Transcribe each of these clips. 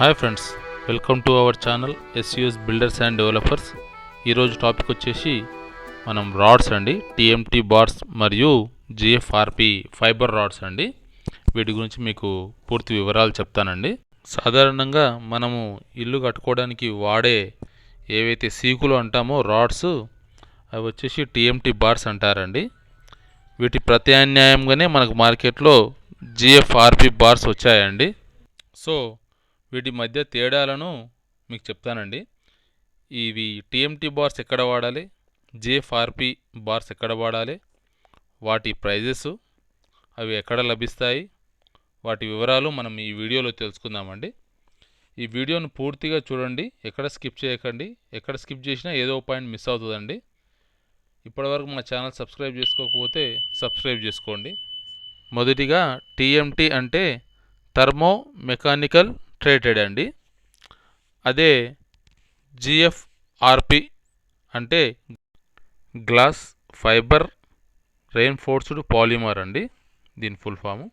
Hi friends welcome to our channel SUS builders and developers ఈరోజు topic వచ్చేసి మనం rods అండి టీఎంటీ బార్స్ మరియు జిఎఫ్ఆర్పి ఫైబర్ రాడ్స్ అండి. వీటి గురించి మీకు పూర్తి వివరాలు చెప్తానండి. సాధారణంగా మనము ఇల్లు కట్టుకోవడానికి వాడే ఏవైతే సీకులు అంటామో రాడ్స్ అవి వచ్చేసి టీఎంటీ బార్స్ అంటారండి. వీటి ప్రత్యామ్నాయంగానే మనకు మార్కెట్లో జిఎఫ్ఆర్పి బార్స్ వచ్చాయండి. సో వీటి మధ్య తేడాలను మీకు చెప్తానండి. ఇవి టీఎంటీ బార్స్ ఎక్కడ వాడాలి? జేఫార్పి బార్స్ ఎక్కడ వాడాలి? వాటి ప్రైజెస్ అవి ఎక్కడ లభిస్తాయి? వాటి వివరాలు మనం ఈ వీడియోలో తెలుసుకుందామండి. ఈ వీడియోను పూర్తిగా చూడండి. ఎక్కడ స్కిప్ చేయకండి. ఎక్కడ స్కిప్ చేసినా ఏదో పాయింట్ మిస్ అవుతుందండి. ఇప్పటివరకు మా ఛానల్ సబ్స్క్రైబ్ చేసుకోకపోతే సబ్స్క్రైబ్ చేసుకోండి. మొదటిగా టీఎంటీ అంటే థర్మో మెకానికల్ ట్రేటెడ్ అండి. అదే జిఎఫ్ఆర్పి అంటే గ్లాస్ ఫైబర్ రెయిన్ఫోర్స్డ్ పాలిమర్ అండి దీని ఫుల్ ఫాము.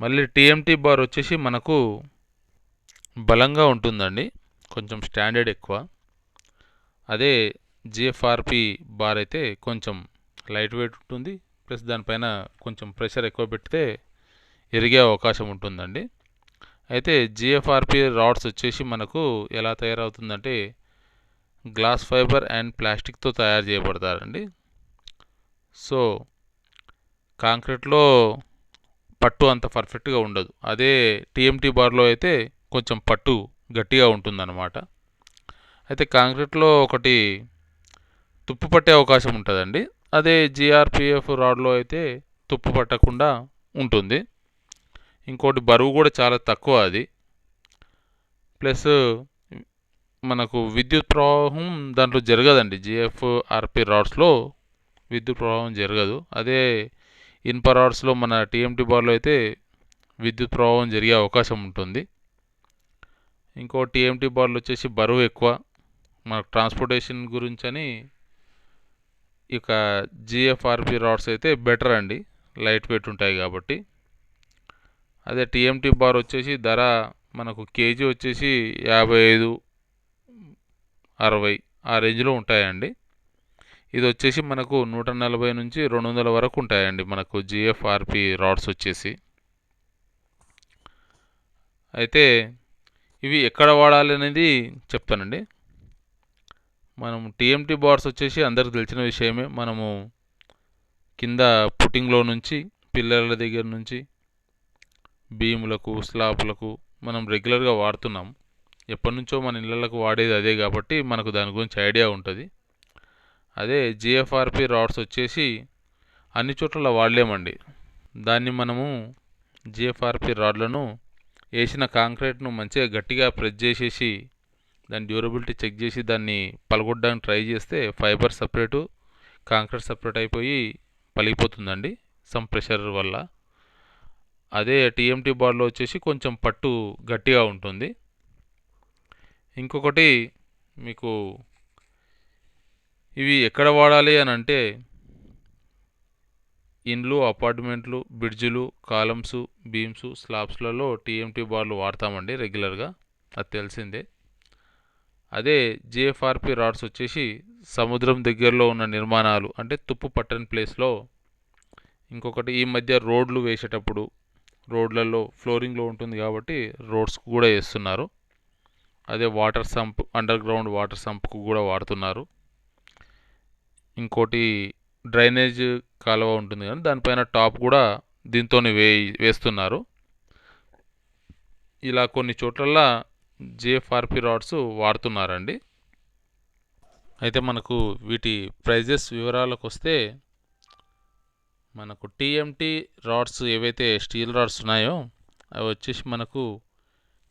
మళ్ళీ టీఎంటీ బార్ వచ్చేసి మనకు బలంగా ఉంటుందండి కొంచెం స్టాండర్డ్ ఎక్కువ. అదే జిఎఫ్ఆర్పి బార్ అయితే కొంచెం లైట్ వెయిట్ ఉంటుంది ప్లస్ దానిపైన కొంచెం ప్రెషర్ ఎక్కువ పెడితే ఎరిగే అవకాశం ఉంటుందండి. అయితే జిఎఫ్ఆర్పి రాడ్స్ వచ్చేసి మనకు ఎలా తయారవుతుందంటే గ్లాస్ ఫైబర్ అండ్ ప్లాస్టిక్తో తయారు చేయబడతారండి. సో కాంక్రీట్లో పట్టు అంత పర్ఫెక్ట్గా ఉండదు. అదే టీఎంటీ బార్లో అయితే కొంచెం పట్టు గట్టిగా ఉంటుందన్నమాట. అయితే కాంక్రీట్లో ఒకటి తుప్పు పట్టే అవకాశం ఉంటుందండి. అదే జిఆర్పిఎఫ్ రాడ్లో అయితే తుప్పు పట్టకుండా ఉంటుంది. ఇంకోటి బరువు కూడా చాలా తక్కువ అది. ప్లస్ మనకు విద్యుత్ ప్రవాహం దాంట్లో జరగదండి. జిఎఫ్ ఆర్పి రాడ్స్లో విద్యుత్ ప్రవాహం జరగదు. అదే ఇన్ప రాడ్స్లో మన టీఎంటీ బార్లో అయితే విద్యుత్ ప్రవాహం జరిగే అవకాశం ఉంటుంది. ఇంకో టీఎంటీ బార్లు వచ్చేసి బరువు ఎక్కువ. మనకు ట్రాన్స్పోర్టేషన్ గురించి అని ఇక జిఎఫ్ఆర్పి రాడ్స్ అయితే బెటర్ అండి లైట్ వెయిట్ ఉంటాయి కాబట్టి. అదే టీఎంటీ బార్ వచ్చేసి ధర మనకు కేజీ వచ్చేసి యాభై ఐదు అరవై ఆ రేంజ్లో ఉంటాయండి. ఇది వచ్చేసి మనకు నూట నలభై నుంచి రెండు వందల వరకు ఉంటాయండి మనకు జిఎఫ్ఆర్పి రాడ్స్ వచ్చేసి. అయితే ఇవి ఎక్కడ వాడాలి అనేది చెప్తానండి. మనం టీఎంటీ బార్స్ వచ్చేసి అందరికి తెలిసిన విషయమే. మనము కింద పుట్టింగ్లో నుంచి పిల్లర్ల దగ్గర నుంచి బీములకు స్లాబ్లకు మనం రెగ్యులర్గా వాడుతున్నాం. ఎప్పటి నుంచో మన ఇళ్ళకు వాడేది అదే కాబట్టి మనకు దాని గురించి ఐడియా ఉంటుంది. అదే జిఎఫ్ఆర్పి రాడ్స్ వచ్చేసి అన్ని చోట్ల వాడలేమండి. దాన్ని మనము జిఎఫ్ఆర్పి రాడ్లను వేసిన కాంక్రీట్ను మంచిగా గట్టిగా ప్రెస్ చేసేసి దాని డ్యూరబిలిటీ చెక్ చేసి దాన్ని పలగొట్టడానికి ట్రై చేస్తే ఫైబర్ సపరేటు కాంక్రీట్ సపరేట్ అయిపోయి పలిగిపోతుందండి. సమ్ ప్రెషర్ వల్ల. అదే టీఎంటీ బార్లో వచ్చేసి కొంచెం పట్టు గట్టిగా ఉంటుంది. ఇంకొకటి మీకు ఇవి ఎక్కడ వాడాలి అని అంటే ఇండ్లు అపార్ట్మెంట్లు బ్రిడ్జులు కాలమ్స్ బీమ్స్ స్లాబ్స్లలో టీఎంటీ బార్లు వాడతామండి రెగ్యులర్గా. అది తెలిసిందే. అదే జేఎఫ్ఆర్పి రాడ్స్ వచ్చేసి సముద్రం దగ్గరలో ఉన్న నిర్మాణాలు అంటే తుప్పు పట్టని ప్లేస్లో ఇంకొకటి ఈ మధ్య రోడ్లు వేసేటప్పుడు రోడ్లలో ఫ్లోరింగ్లో ఉంటుంది కాబట్టి రోడ్స్ కూడా వేస్తున్నారు. అదే water sump under ground water సంప్కు కూడా వాడుతున్నారు. ఇంకోటి డ్రైనేజ్ కాలువ ఉంటుంది కానీ దానిపైన టాప్ కూడా దీంతో వే వేస్తున్నారు. ఇలా కొన్ని చోట్లల్లో జేఎఫ్ఆర్పి రాడ్స్ వాడుతున్నారండి. అయితే మనకు వీటి ప్రైజెస్ వివరాలకు వస్తే మనకు టీఎంటీ రాడ్స్ ఏవైతే స్టీల్ రాడ్స్ ఉన్నాయో అవి వచ్చేసి మనకు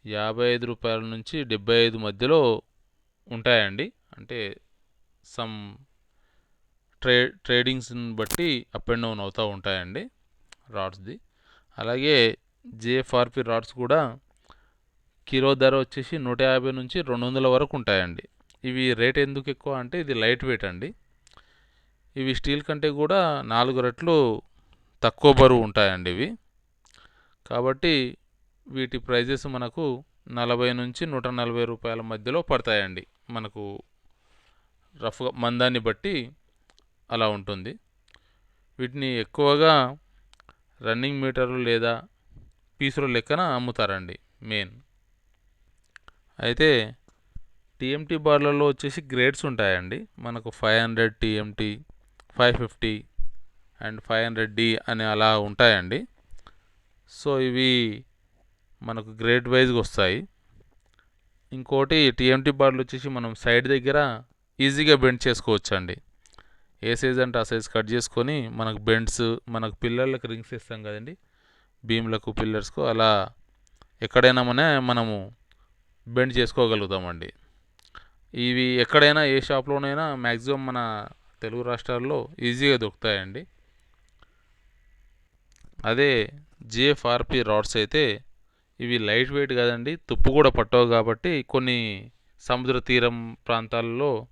యాభై ఐదు రూపాయల నుంచి డెబ్బై ఐదు మధ్యలో ఉంటాయండి. అంటే సమ్ ట్రే ట్రేడింగ్స్ని బట్టి అప్ అండ్ డౌన్ అవుతూ ఉంటాయండి రాడ్స్ది అలాగే జేఎఫ్ఆర్పి రాడ్స్ కూడా కిలో ధర వచ్చేసి నూట యాభై నుంచి రెండు వందల వరకు ఉంటాయండి. ఇవి రేట్ ఎందుకు ఎక్కువ అంటే ఇది లైట్ వెయిట్ అండి. ఇవి స్టీల్ కంటే కూడా నాలుగు రెట్లు తక్కువ బరువు ఉంటాయండి ఇవి. కాబట్టి వీటి ప్రైజెస్ మనకు నలభై నుంచి నూట నలభై రూపాయల మధ్యలో పడతాయండి. మనకు రఫ్గా మందాన్ని బట్టి అలా ఉంటుంది. వీటిని ఎక్కువగా రన్నింగ్ మీటర్లు లేదా పీసుల లెక్కన అమ్ముతారండి మెయిన్. అయితే టీఎంటీ బార్లలో వచ్చేసి గ్రేడ్స్ ఉంటాయండి. మనకు five hundred TMT five fifty and five hundred D అని అలా ఉంటాయండి. సో ఇవి మనకు గ్రేడ్ వైజ్గా వస్తాయి. ఇంకోటి టీఎంటీ బార్లు వచ్చేసి మనం సైడ్ దగ్గర ఈజీగా బెండ్ చేసుకోవచ్చు అండి ఏ సైజ్ అంటే ఆ సైజ్ కట్ చేసుకొని మనకు బెండ్స్ మనకు పిల్లర్లకు రింగ్స్ ఇస్తాం కదండి. బీమ్లకు పిల్లర్స్కు అలా ఎక్కడైనా మన మనము బెండ్ చేసుకోగలుగుతామండి. ఇవి ఎక్కడైనా ఏ షాప్లోనైనా మ్యాక్సిమం మన తెలుగు రాష్ట్రాల్లో ఈజీగా దొరుకుతాయండి. అదే జిఎఫ్ఆర్పి రాడ్స్ అయితే ఇవి లైట్ వెయిట్ కదండి తుప్పు కూడా పట్టవు కాబట్టి కొన్ని సముద్ర తీరం ప్రాంతాల్లో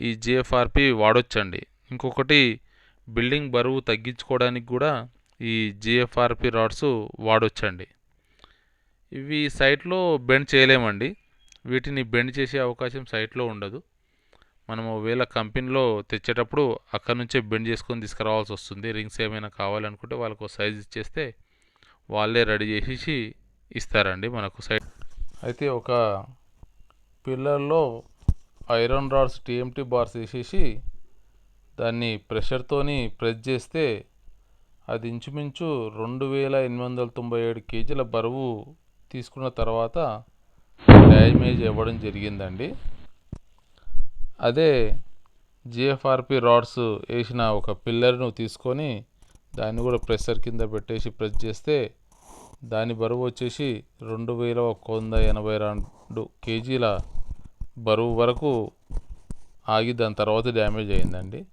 ఈ జిఎఫ్ఆర్పి వాడొచ్చండి. ఇంకొకటి బిల్డింగ్ బరువు తగ్గించుకోవడానికి కూడా ఈ జిఎఫ్ఆర్పి రాడ్స్ వాడొచ్చండి. ఇవి సైట్లో బెండ్ చేయలేమండి. వీటిని బెండ్ చేసే అవకాశం సైట్లో ఉండదు. మనము ఒకవేళ కంపెనీలో తెచ్చేటప్పుడు అక్కడ నుంచే బెండ్ చేసుకొని తీసుకురావాల్సి వస్తుంది. రింగ్స్ ఏమైనా కావాలనుకుంటే వాళ్ళకు సైజ్ ఇచ్చేస్తే వాళ్ళే రెడీ చేసేసి ఇస్తారండి మనకు సైడ్ అయితే ఒక పిల్లర్లో ఐరన్ రాడ్స్ టీఎంటీ బార్స్ వేసేసి దాన్ని ప్రెషర్తోని ప్రెస్ చేస్తే అది ఇంచుమించు రెండు వేల ఎనిమిది వందల తొంభై ఏడు కేజీల బరువు తీసుకున్న తర్వాత డ్యామేజ్ ఇవ్వడం జరిగిందండి. అదే జిఎఫ్ఆర్పి రాడ్స్ వేసిన ఒక పిల్లర్ను తీసుకొని దాన్ని కూడా ప్రెషర్ కింద పెట్టేసి ప్రెస్ చేస్తే దాని బరువు వచ్చేసి రెండు వేల ఒక వంద ఎనభై రెండు కేజీల బరువు వరకు ఆగి దాని తర్వాత డ్యామేజ్ అయిందండి.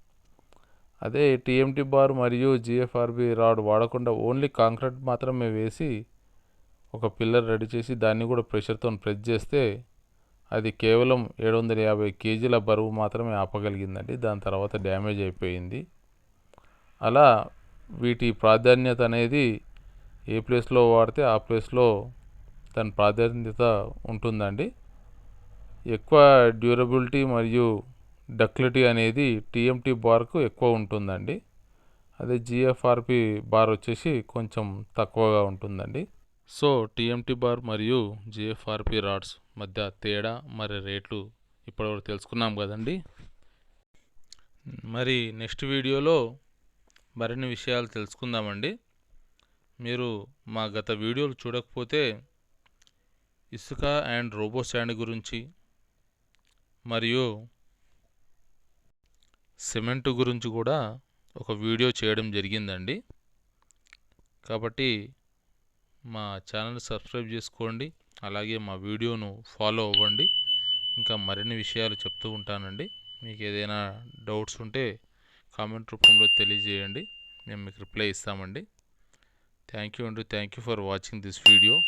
అదే టీఎంటీ బార్ మరియు జిఎఫ్ఆర్బి రాడ్ వాడకుండా ఓన్లీ కాంక్రీట్ మాత్రమే వేసి ఒక పిల్లర్ రెడీ చేసి దాన్ని కూడా ప్రెషర్తో ప్రెస్ చేస్తే అది కేవలం ఏడు వందల యాభై కేజీల బరువు మాత్రమే ఆపగలిగిందండి. దాని తర్వాత డ్యామేజ్ అయిపోయింది. అలా వీటి ప్రాధాన్యత అనేది ఏ ప్లేస్లో వాడితే ఆ ప్లేస్లో దాని ప్రాధాన్యత ఉంటుందండి. ఎక్కువ డ్యూరబిలిటీ మరియు డక్లిటీ అనేది టీఎంటీ బార్కు ఎక్కువ ఉంటుందండి. అదే జిఎఫ్ఆర్పి బార్ వచ్చేసి కొంచెం తక్కువగా ఉంటుందండి. సో టీఎంటీ బార్ మరియు జిఎఫ్ఆర్పి రాడ్స్ మధ్య తేడా మరి రేట్లు ఇప్పటివరకు తెలుసుకున్నాం కదండి. మరి నెక్స్ట్ వీడియోలో మరిన్ని విషయాలు తెలుసుకుందామండి. మీరు మా గత వీడియోలు చూడకపోతే ఇసుక అండ్ రోబో స్టాండ్ గురించి మరియు సిమెంట్ గురించి కూడా ఒక వీడియో చేయడం జరిగిందండి. కాబట్టి మా ఛానల్ సబ్స్క్రైబ్ చేసుకోండి. అలాగే మా వీడియోను ఫాలో అవ్వండి. ఇంకా మరిన్ని విషయాలు చెప్తూ ఉంటానండి. మీకు ఏదైనా డౌట్స్ ఉంటే కామెంట్ రూపంలో తెలియజేయండి. మేము మీకు రిప్లై ఇస్తామండి. థ్యాంక్ యూ అండి. Thank you for watching this video.